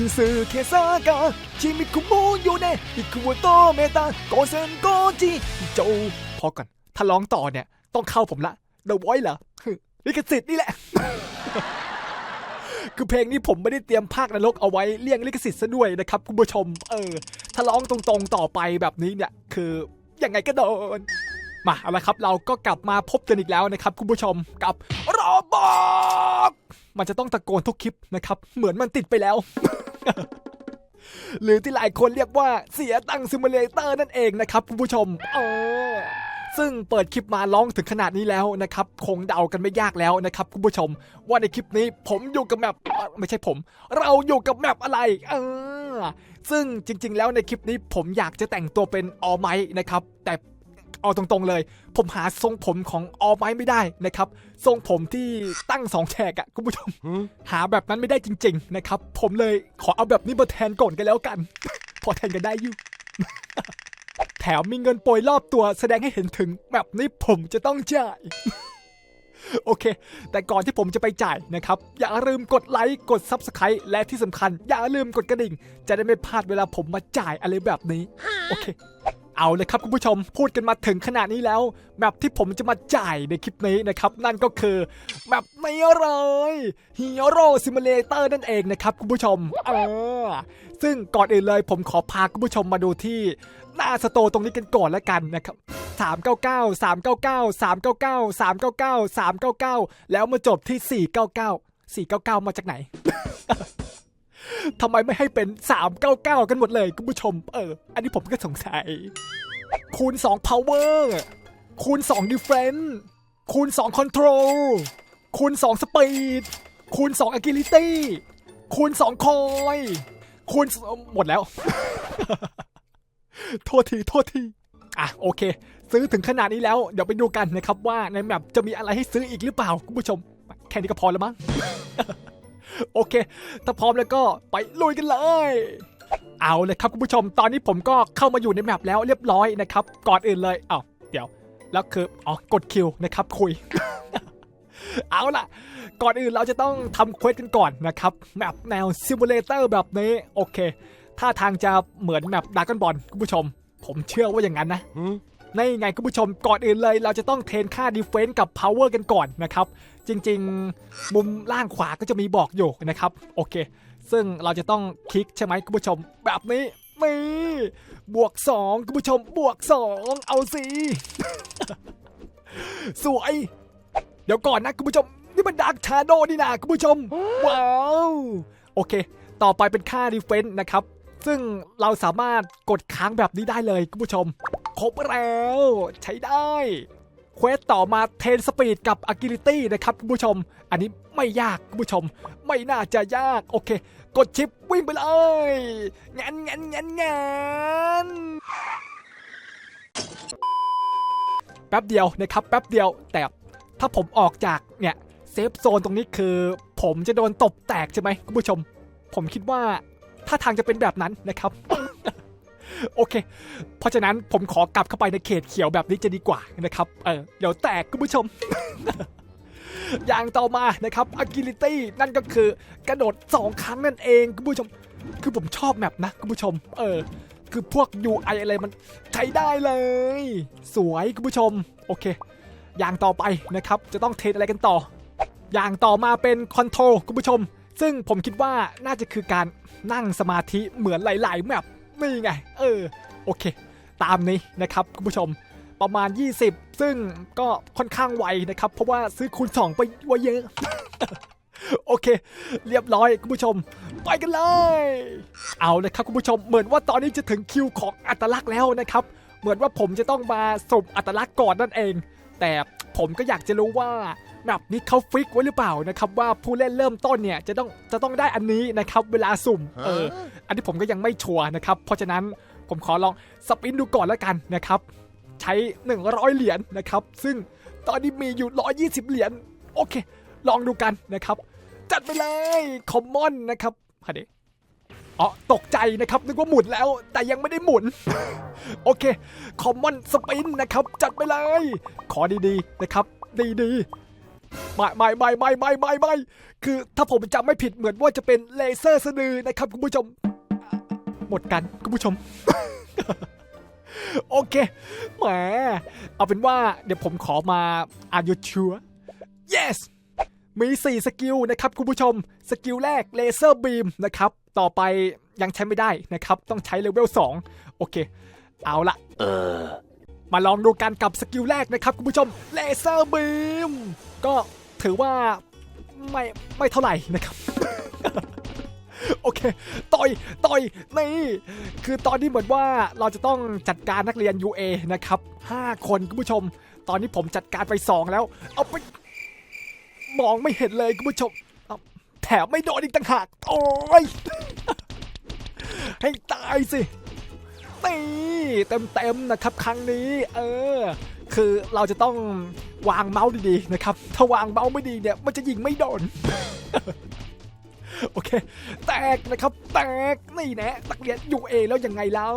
ชื่อสื่อเคซากาชิมิคุโมโยเนะอิคุโมโตเมตาโกเซนโกจิโจพอก่อน ถ้าร้องต่อเนี่ย ต้องเข้าผมละ The Voice เหรอฮึลิขสิทธิ์นี่แหละ คือเพลงนี้ผมไม่ได้เตรียมภาคนรกเอาไว้เลี่ยงลิขสิทธิ์ซะด้วยนะครับ คุณผู้ชม เออ ถ้าร้องตรงๆต่อไปแบบนี้เนี่ย คือยังไงก็โดน มาเอาละครับเราก็กลับมาพบกันอีกแล้วนะครับ คุณผู้ชมกับรอบอกมันจะต้องตะโกนทุกคลิปนะครับ เหมือนมันติดไปแล้ว หรือที่หลายคนเรียกว่าเสียตังค์ซิมูเลเตอร์นั่นเองนะครับคุณผู้ชมเออซึ่งเปิดคลิปมาร้องถึงขนาดนี้แล้วนะครับคงเดากันไม่ยากแล้วนะครับคุณผู้ชม ว่าในคลิปนี้ผมอยู่กับแมปเอ่อไม่ใช่ผม เราอยู่กับแมปอะไรเออซึ่งจริง ๆ แล้วในคลิปนี้ผมอยากจะแต่งตัวเป็นออไมนะครับแต่ เอาตรงๆเลย ผมหาทรงผมของออไมไม่ได้นะครับ ทรงผมที่ตั้งสองแฉกอะคุณผู้ชม หาแบบนั้นไม่ได้จริง ๆ นะครับ ผมเลยขอเอาแบบนี้มาแทนก่อนกันแล้วกัน พอแทนกันได้อยู่ แถมมีเงินโปรยรอบตัวแสดงให้เห็นถึงแบบนี้ผมจะต้องจ่ายโอเค แต่ก่อนที่ผมจะไปจ่ายนะครับ อย่าลืมกดไลค์ กด Subscribe และที่สำคัญ อย่าลืมกดกระดิ่ง จะได้ไม่พลาดเวลาผมมาจ่ายอะไรแบบนี้ โอเค เอาเลยครับคุณผู้ชมพูดกันมาถึงขนาดนี้แล้วแมปที่ผมจะมาจ่ายในคลิปนี้นะครับ นั่นก็คือแมปนี้เลยฮีโร่ซิมูเลเตอร์นั่นเองนะครับคุณผู้ชมเออซึ่งก่อนอื่นเลยผมขอพาคุณผู้ชมมาดูที่หน้าสโตร์ตรงนี้กันก่อนแล้วกันนะครับ399 399 399 399 399 แล้วมาจบที่ 499 499 มาจากไหน ทำไมไม่ให้เป็น 399 กันหมดเลยคุณผู้ชม เออ อันนี้ผมก็สงสัย คูณ 2 power คูณ 2 defense คูณ 2 control คูณ 2 speed คูณ 2 agility คูณ 2 coin คูณหมดแล้ว โทษที โทษที อะ โอเค ซื้อถึงขนาดนี้แล้ว เดี๋ยวไปดูกันนะครับว่าในแมปจะมีอะไรให้ซื้ออีกหรือเปล่า คุณผู้ชม แค่นี้ก็พอแล้วมั้ง โอเค ถ้าพร้อมแล้วก็ไปลุยกันเลย เอาเลยครับคุณผู้ชม ตอนนี้ผมก็เข้ามาอยู่ในแมปแล้วเรียบร้อยนะครับ ก่อนอื่นเลยเอ้าเดี๋ยว แล้วคืออ๋อกดคิวนะครับคุย เอาล่ะ ก่อนอื่นเราจะต้องทำเควสกันก่อนนะครับแมปแนวซิมูเลเตอร์แบบนี้โอเคถ้าทางจะเหมือนแมปดากอนบอลคุณผู้ชม ผมเชื่อว่าอย่างนั้นนะ ในไงคุณผู้ชมก่อนอื่นเลย เราจะต้องเทรนค่าดีเฟน s ์กับ power กันก่อนนะครับ จริงๆ มุมล่างขวาก็จะมีบอกอยู่นะครับ โอเค ซึ่งเราจะต้องคลิกใช่ไหมคุณผู้ชม แบบนี้นี่บวก 2 คุณผู้ชมบวก 2 เอาสิ สวย เดี๋ยวก่อนนะคุณผู้ชม นี่มันดักชาโดนี่นะคุณผู้ชม ว้าว โอเค ต่อไปเป็นค่าดีเฟน s ์นะครับ ซึ่งเราสามารถกดค้างแบบนี้ได้เลยคุณผู้ชม ครบแล้ว ใช้ได้เควสต่อมาเทนสปีดกับ agility นะครับคุณผู้ชม อันนี้ไม่ยากคุณผู้ชม ไม่น่าจะยาก โอเค กดชิปวิ่งไปเลยงันงันงันงันแป๊บเดียวนะครับแป๊บเดียวแต่ถ้าผมออกจากเนี่ยเซฟโซนตรงนี้คือ ผมจะโดนตบแตกใช่ไหมคุณผู้ชม ผมคิดว่าถ้าทางจะเป็นแบบนั้นนะครับ โอเค เพราะฉะนั้นผมขอกลับเข้าไปในเขตเขียวแบบนี้จะดีกว่านะครับเออเดี๋ยวแตกคุณผู้ชม อย่างต่อมานะครับ agility นั่นก็คือกระโดด 2 ครั้งนั่นเองคุณผู้ชม คือผมชอบแมปนะคุณผู้ชม เออ คือพวก UI อะไรมันใช้ได้เลย สวยคุณผู้ชม โอเค อย่างต่อไปนะครับ จะต้องเทรนอะไรกันต่อ อย่างต่อมาเป็นคอนโทรลคุณผู้ชมซึ่งผมคิดว่าน่าจะคือการนั่งสมาธิเหมือนหลาย ๆ แมป นี่ไง เออ โอเค ตามนี้นะครับคุณผู้ชมประมาณ 20 ซึ่งก็ค่อนข้างไวนะครับ เพราะว่าซื้อคูณ 2 ไปไวเยอะ โอเค เรียบร้อยคุณผู้ชม ไปกันเลย เอาเลยครับคุณผู้ชม เหมือนว่าตอนนี้จะถึงคิวของอัตลักษณ์แล้วนะครับ เหมือนว่าผมจะต้องมาสุ่มอัตลักษณ์ก่อนนั่นเอง แต่ ผมก็อยากจะรู้ว่าแบบนี้เขาฟิกไว้หรือเปล่านะครับว่าผู้เล่นเริ่มต้นเนี่ยจะต้องจะต้องได้อันนี้นะครับเวลาสุ่มเอออันนี้ผมก็ยังไม่ชัวร์นะครับเพราะฉะนั้นผมขอลองสปินดูก่อนแล้วกันนะครับใช้ 100 เหรียญนะครับ ซึ่งตอนนี้มีอยู่ 120 เหรียญโอเค ลองดูกันนะครับ จัดไปเลยคอมมอนนะครับฮะเด อ๋อตกใจนะครับ นึกว่าหมุนแล้ว แต่ยังไม่ได้หมุน โอเค คอมมอนสปินนะครับ จัดไปเลย ขอดีๆนะครับ ดีๆไม่ไม่ไม่ไม่ไม่ไม่ไม่คือถ้าผมจำไม่ผิดเหมือนว่าจะเป็นเลเซอร์สะดือนะครับคุณผู้ชม หมดกันคุณผู้ชม โอเคแหมเอาเป็นว่าเดี๋ยวผมขอมา Are you sure yes มี 4 สกิลนะครับคุณผู้ชม สกิลแรกเลเซอร์บีมนะครับ ต่อไปยังใช้ไม่ได้นะครับ ต้องใช้เลเวล 2 โอเค เอาละ Uh. มาลองดูกันกับสกิลแรกนะครับ คุณผู้ชมเลเซอร์บีมก็ถือว่าไม่ไม่เท่าไหร่นะครับโอเค ต่อย ต่อย นี่ คือตอนนี้เหมือนว่าเราจะต้องจัดการนักเรียน UA นะครับ 5 คนคุณผู้ชม ตอนนี้ผมจัดการไป 2 แล้ว เอาไป มองไม่เห็นเลยคุณผู้ชมแถมไม่โดนอีกต่างหาก โอ้ย ให้ตายสินี่เต็มๆนะครับครั้งนี้ เออ คือเราจะต้องวางเมาส์ดีๆนะครับ ถ้าวางเมาส์ไม่ดีเนี่ย มันจะยิงไม่โดน โอเค แตกนะครับ แตก นี่แนะนักเรียน UA แล้วยังไงเล่า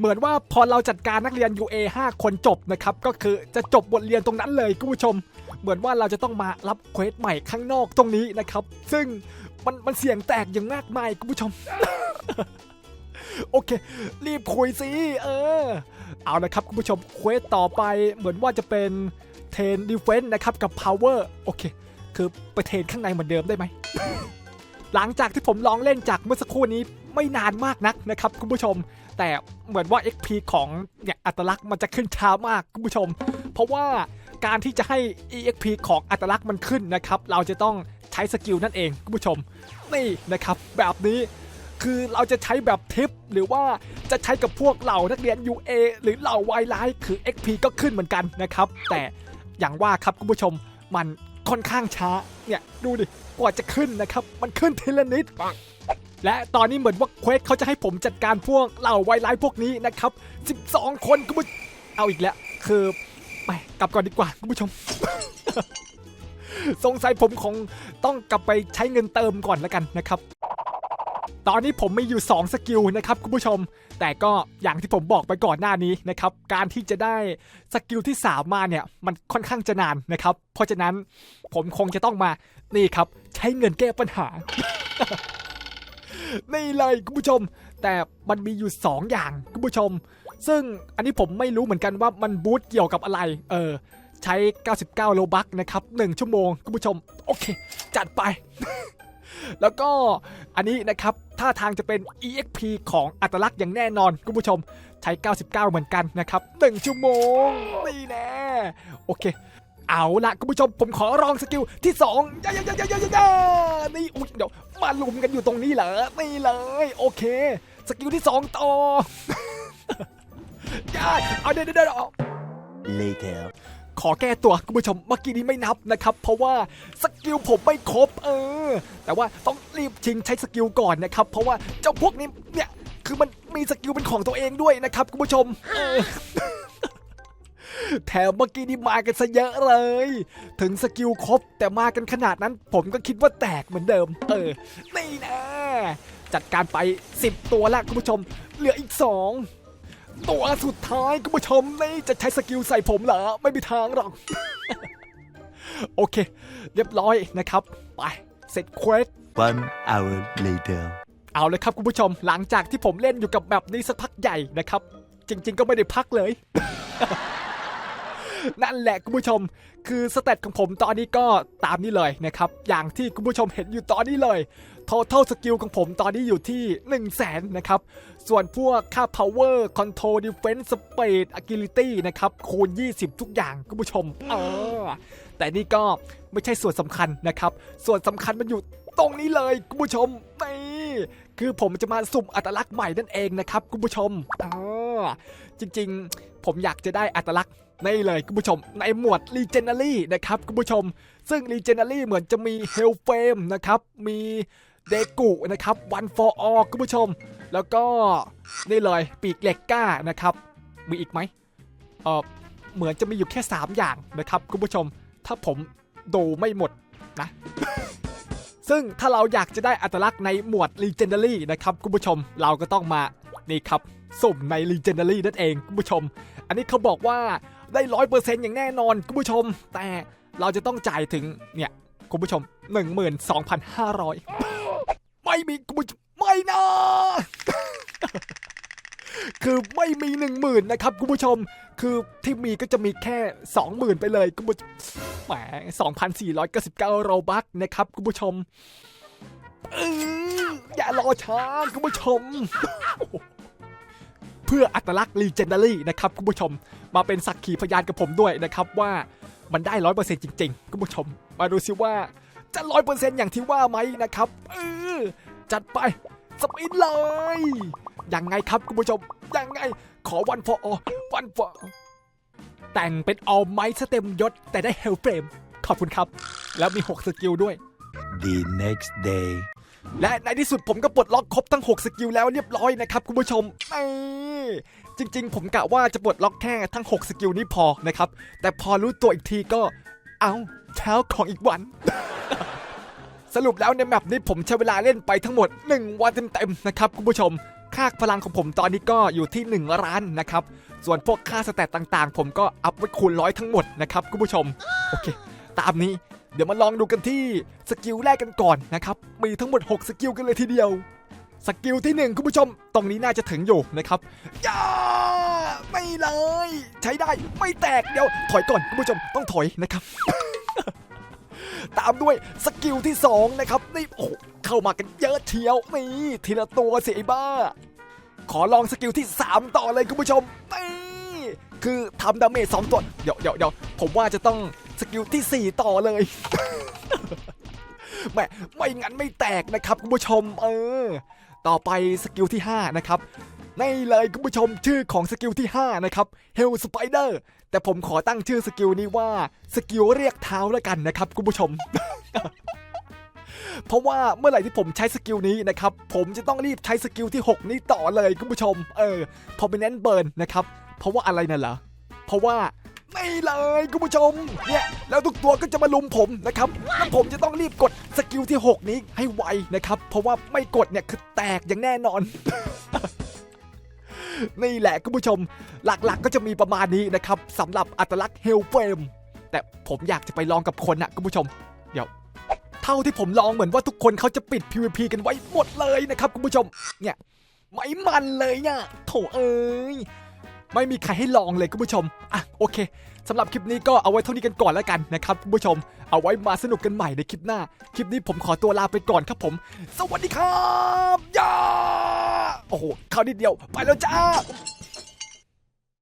เหมือนว่าพอเราจัดการนักเรียน UA 5 คนจบนะครับ ก็คือจะจบบทเรียนตรงนั้นเลยคุณผู้ชม เหมือนว่าเราจะต้องมารับเควสใหม่ข้างนอกตรงนี้นะครับ ซึ่งมันมันเสี่ยงแตกอย่างมากมายคุณผู้ชม โอเค รีบคุยสิเออ เอาละครับคุณผู้ชมเควสต่อไปเหมือนว่าจะเป็นเทนดีเฟนส์นะครับกับ Power โอเค คือไปเทนข้างในเหมือนเดิมได้ไหมหลังจากที่ผมลองเล่นจากเมื่อสักครู่นี้ไม่นานมากนักนะครับคุณผู้ชม แต่เหมือนว่า XP ของเนี่ยอัตลักษณ์มันจะขึ้นช้ามากคุณผู้ชม เพราะว่าการที่จะให้ EXP ของอัตลักษณ์มันขึ้นนะครับ เราจะต้องใช้สกิลนั่นเองคุณผู้ชม นี่นะครับ แบบนี้คือเราจะใช้แบบทิป หรือว่าจะใช้กับพวกเหล่านักเรียน UA หรือเหล่า Y l i คือ XP ก็ขึ้นเหมือนกันนะครับ แต่อย่างว่าครับคุณผู้ชมมันค่อนข้างช้าเนี่ยดูดิกว่าจะขึ้นนะครับ มันขึ้นทีละนิด และตอนนี้เหมือนว่าเควสเขาจะให้ผมจัดการพวกเหล่าไวไลท์พวกนี้นะครับ 12 คนคุณผู้เอาอีกแล้ว คือไปกลับก่อนดีกว่าคุณผู้ชม สงสัยผมคงต้องกลับไปใช้เงินเติมก่อนแล้วกันนะครับ ตอนนี้ผมมีอยู่ 2 สกิลนะครับคุณผู้ชม แต่ก็อย่างที่ผมบอกไปก่อนหน้านี้นะครับ การที่จะได้สกิลที่3มาเนี่ยมันค่อนข้างจะนานนะครับ เพราะฉะนั้นผมคงจะต้องมานี่ครับ ใช้เงินแก้ปัญหา นี่เลยคุณผู้ชม แต่มันมีอยู่ 2 อย่างคุณผู้ชม ซึ่งอันนี้ผมไม่รู้เหมือนกันว่ามันบูตเกี่ยวกับอะไร เออ ใช้ 99 โลบักนะครับ 1 ชั่วโมงคุณผู้ชม โอเค จัดไป แล้วก็อันนี้นะครับท่าทางจะเป็น EXP ของอัตลักษณ์อย่างแน่นอนคุณผู้ชม ใช้ 99 เหมือนกันนะครับ 1 ชั่วโมง นี่แน่โอเค เอาละคุณผู้ชมผมขอลองสกิลที่2ย่าย่าย่าย่าย่าย่านี่อุ๊ยเดี๋ยวมาลุมกันอยู่ตรงนี้เหรอนี่เลย โอเค สกิลที่ 2 ต่อย่าเอาเดี๋ยวเดี๋ยวเดี๋ยว Later. ขอแก้ตัวคุณผู้ชมเมื่อกี้นี้ไม่นับนะครับ เพราะว่าสกิลผมไม่ครบเออ แต่ว่าต้องรีบชิงใช้สกิลก่อนนะครับ เพราะว่าเจ้าพวกนี้เนี่ยคือมันมีสกิลเป็นของตัวเองด้วยนะครับคุณผู้ชมเออ แถมเมื่อกี้นี้มากันซะเยอะเลย ถึงสกิลครบแต่มากันขนาดนั้น ผมก็คิดว่าแตกเหมือนเดิม เออ นี่นะจัดการไป 10 ตัวแล้วคุณผู้ชม เหลืออีก 2 ตัวสุดท้ายคุณผู้ชมนี่จะใช้สกิลใส่ผมเหรอ ไม่มีทางหรอก โอเค เรียบร้อยนะครับ ไป เสร็จเควส One hour later. เอาเลยครับคุณผู้ชมหลังจากที่ผมเล่นอยู่กับแบบนี้สักพักใหญ่นะครับ จริง ๆ ก็ไม่ได้พักเลย นั่นแหละคุณผู้ชม คือสเตตของผมตอนนี้ก็ตามนี้เลยนะครับ อย่างที่คุณผู้ชมเห็นอยู่ตอนนี้เลย total skill ของผมตอนนี้อยู่ที่ 1 0 0 0 0แสนนะครับ ส่วนพวกค่า power control defense speed agility นะครับ คูณ 20 ทุกอย่างคุณผู้ชม เออ แต่นี่ก็ไม่ใช่ส่วนสำคัญนะครับ ส่วนสำคัญมันอยู่ตรงนี้เลยคุณผู้ชมนี่คือผมจะมาสุ่มอัตลักษณ์ใหม่นั่นเองนะครับคุณผู้ชมอ๋อจริงๆ ผมอยากจะได้อัตลักษณ์ นี่เลยคุณผู้ชมในหมวด Legendary นะครับคุณผู้ชม ซึ่ง Legendary เหมือนจะมี Hellflame นะครับมีเดกุนะครับ One for All คุณผู้ชม แล้วก็นี่เลยปีกเหล็กกล้านะครับ มีอีกไหมเออเหมือนจะมีอยู่แค่ 3 อย่างนะครับคุณผู้ชม ถ้าผมดูไม่หมดนะซึ่งถ้าเราอยากจะได้อัตลักษณ์ในหมวด Legendary นะครับคุณผู้ชมเราก็ต้องมานี่ครับสุ่มใน Legendary นั่นเองคุณผู้ชม อันนี้เขาบอกว่า ได้ร้อยเปอร์เซ็นต์อย่างแน่นอนคุณผู้ชม แต่เราจะต้องจ่ายถึงเนี่ยคุณผู้ชม 12,500 ไม่มีคุณผู้ชมไม่นะคือไม่มีหนึ่งหมื่นนะครับคุณผู้ชม คือที่มีก็จะมีแค่สองหมื่นไปเลยคุณผู้ชมแหมสองพันสี่ร้อยเก้าสิบเก้าโรบัคนะครับคุณผู้ชมอย่ารอช้าคุณผู้ชม เพื่ออัตลักษณ์ Legendary นะครับคุณผู้ชม มาเป็นสักขีพยานกับผมด้วยนะครับว่ามันได้ร้อยเปอร์เซ็นต์จริงๆคุณผู้ชม มาดูซิว่าจะร้อยเปอร์เซ็นต์อย่างที่ว่าไหมนะครับเออจัดไปสปินเลยยังไงครับคุณผู้ชมยังไงขอวันฟอร์วันฟอแต่งเป็นออลไมท์สเต็มยศ แต่ได้เฮลเฟรมขอบคุณครับ แล้วมี 6 สกิลด้วย The next day. และในที่สุดผมก็ปลดล็อกครบทั้ง 6 สกิลแล้วเรียบร้อยนะครับคุณผู้ชมนี่ จริง ๆ ผมกะว่าจะปลดล็อกแค่ทั้ง 6 สกิลนี้พอนะครับ แต่พอรู้ตัวอีกทีก็เอาเช้าของอีกวัน สรุปแล้วในแมปนี้ผมใช้เวลาเล่นไปทั้งหมด 1 วันเต็มๆนะครับคุณผู้ชมค่าพลังของผมตอนนี้ก็อยู่ที่ 1 ล้านนะครับ ส่วนพวกค่าสแตตต่างๆ ผมก็อัพไว้คูณร้อยทั้งหมดนะครับคุณผู้ชม โอเค ตามนี้เดี๋ยวมาลองดูกันที่สกิลแรกกันก่อนนะครับ มีทั้งหมด 6 สกิลกันเลยทีเดียว สกิลที่ 1 คุณผู้ชม ตรงนี้น่าจะถึงอยู่นะครับย่าไม่เลย ใช้ได้ไม่แตกเดี๋ยว ถอยก่อนคุณผู้ชมต้องถอยนะครับ ตามด้วยสกิลที่ 2 นะครับนี่โอ้เข้ามากันเยอะเชียวนี่ทีละตัวสิไอ้บ้า ขอลองสกิลที่ 3 ต่อเลยคุณผู้ชมนี่คือทำดาเมจสองตัวเดี๋ยวเดี๋ยวเดี๋ยวผมว่าจะต้องสกิลที่ 4 ต่อเลยแหม่ไม่งั้นไม่แตกนะครับคุณผู้ชมเออ ต่อไปสกิลที่ 5 นะครับนี่เลยคุณผู้ชมชื่อของสกิลที่ 5 นะครับ Hell Spider แต่ผมขอตั้งชื่อสกิลนี้ว่าสกิลเรียกเท้าแล้วกันนะครับคุณผู้ชม เพราะว่าเมื่อไหร่ที่ผมใช้สกิลนี้นะครับ ผมจะต้องรีบใช้สกิลที่ 6 นี้ต่อเลยคุณผู้ชม เออพอเป็นแนเบิร์นนะครับ เพราะว่าอะไรนั่นเหรอเพราะว่า ไม่เลยคุณผู้ชมเนี่ยแล้วทุกตัวก็จะมาลุมผมนะครับแล้วผมจะต้องรีบกดสกิลที่ 6 นี้ให้ไวนะครับ เพราะว่าไม่กดเนี่ยคือแตกอย่างแน่นอน นี่แหละคุณผู้ชมหลักๆก็จะมีประมาณนี้นะครับสำหรับอัตลักษณ์เฮลเฟมแต่ผมอยากจะไปลองกับคนนะคุณผู้ชม เดี๋ยว เท่าที่ผมลองเหมือนว่าทุกคนเขาจะปิด PVP กันไว้หมดเลยนะครับคุณผู้ชม เนี่ยไม่มันเลยเนี่ยโถเอ้ย ไม่มีใครให้ลองเลยคุณผู้ชม อะโอเคสำหรับคลิปนี้ก็เอาไว้เท่านี้กันก่อนแล้วกันนะครับคุณผู้ชม เอาไว้มาสนุกกันใหม่ในคลิปหน้า คลิปนี้ผมขอตัวลาไปก่อนครับผม สวัสดีครับย่าโอ้โหคราวนิดเดียวไปแล้วจ้า